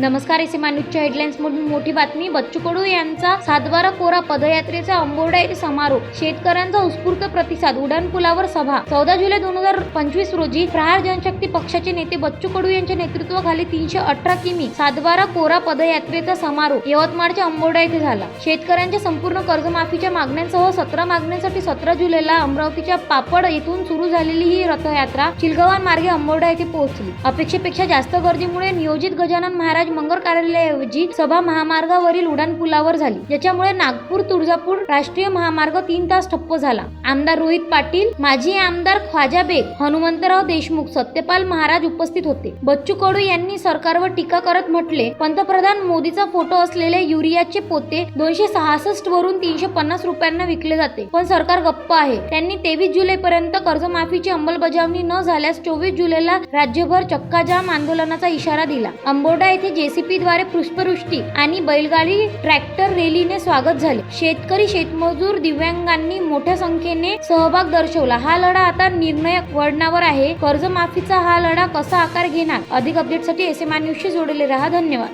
नमस्कार एस न्यूजच्या हेडलाईन्स मधून मोठी बातमी. बच्चू कडू यांचा सातबारा कोरा पदयात्रेचा अंबोर्डा येथे समारोप. शेतकऱ्यांचा उत्स्फूर्त प्रतिसाद उड्डाणपुलावर सभा. चौदा जुलै दोन हजार पंचवीस रोजी प्रहार जनशक्ती पक्षाचे नेते बच्चू कडू यांच्या नेतृत्वाखाली तीनशे अठरा किमी सातबारा कोरा पदयात्रेचा समारोप यवतमाळच्या अंबोर्डा येथे झाला. शेतकऱ्यांच्या संपूर्ण कर्जमाफीच्या मागण्यांसह सतरा मागण्यांसाठी सतरा जुलैला अमरावतीच्या पापड येथून सुरू झालेली ही रथयात्रा चिलगवान मार्गे अंबोर्डा येथे पोहोचली. अपेक्षेपेक्षा जास्त गर्दीमुळे नियोजित गजानन महाराज मंगळ कार्यालयाऐवजी सभा महामार्गावरील उड्डाणपुलावर झाली. ज्याच्यामुळे नागपूर तुळजापूर राष्ट्रीय महामार्ग तीन तास ठप्प झाला. आमदार रोहित पाटील माजी आमदार ख्वाजा बेग हनुमंतराव देशमुख सत्यपाल महाराज उपस्थित होते. बच्चू कडू यांनी सरकारवर टीका करत म्हटले पंतप्रधान मोदीचा फोटो असलेले युरियाचे पोते दोनशे सहासष्ट वरून तीनशे पन्नास रुपयांना विकले जाते. पण सरकार गप्प आहे. त्यांनी तेवीस जुलै पर्यंत कर्जमाफीची अंमलबजावणी न झाल्यास चोवीस जुलैला राज्यभर चक्काजाम आंदोलनाचा इशारा दिला. अंबोडा येथे जेसीपी द्वारे पुष्पवृष्टी आणि बैलगाडी ट्रॅक्टर रॅलीने स्वागत झाले. शेतकरी शेतमजूर दिव्यांगांनी मोठ्या संख्येने सहभाग दर्शवला. हा लढा आता निर्णायक वळणावर आहे. कर्जमाफीचा हा लढा कसा आकार घेणार? अधिक अपडेटसाठी एस एम न्यूजशी जोडले रहा. धन्यवाद.